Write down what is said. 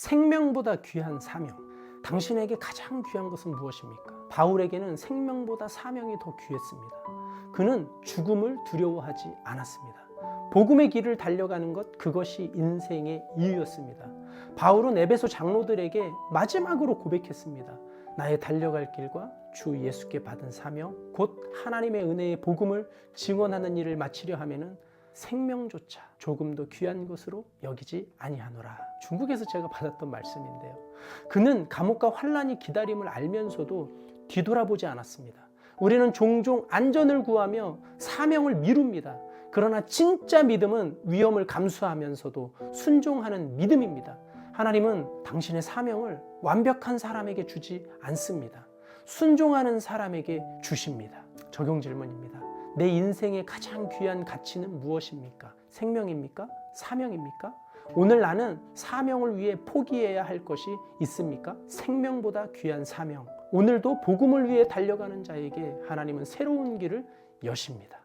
생명보다 귀한 사명. 당신에게 가장 귀한 것은 무엇입니까? 바울에게는 생명보다 사명이 더 귀했습니다. 그는 죽음을 두려워하지 않았습니다. 복음의 길을 달려가는 것 그것이 인생의 이유였습니다. 바울은 에베소 장로들에게 마지막으로 고백했습니다. 나의 달려갈 길과 주 예수께 받은 사명 곧 하나님의 은혜의 복음을 증언하는 일을 마치려 하면은 생명조차 조금 더 귀한 것으로 여기지 아니하노라. 중국에서 제가 받았던 말씀인데요. 그는 감옥과 환란이 기다림을 알면서도 뒤돌아보지 않았습니다. 우리는 종종 안전을 구하며 사명을 미룹니다. 그러나 진짜 믿음은 위험을 감수하면서도 순종하는 믿음입니다. 하나님은 당신의 사명을 완벽한 사람에게 주지 않습니다. 순종하는 사람에게 주십니다. 적용 질문입니다. 내 인생의 가장 귀한 가치는 무엇입니까? 생명입니까? 사명입니까? 오늘 나는 사명을 위해 포기해야 할 것이 있습니까? 생명보다 귀한 사명. 오늘도 복음을 위해 달려가는 자에게 하나님은 새로운 길을 여십니다.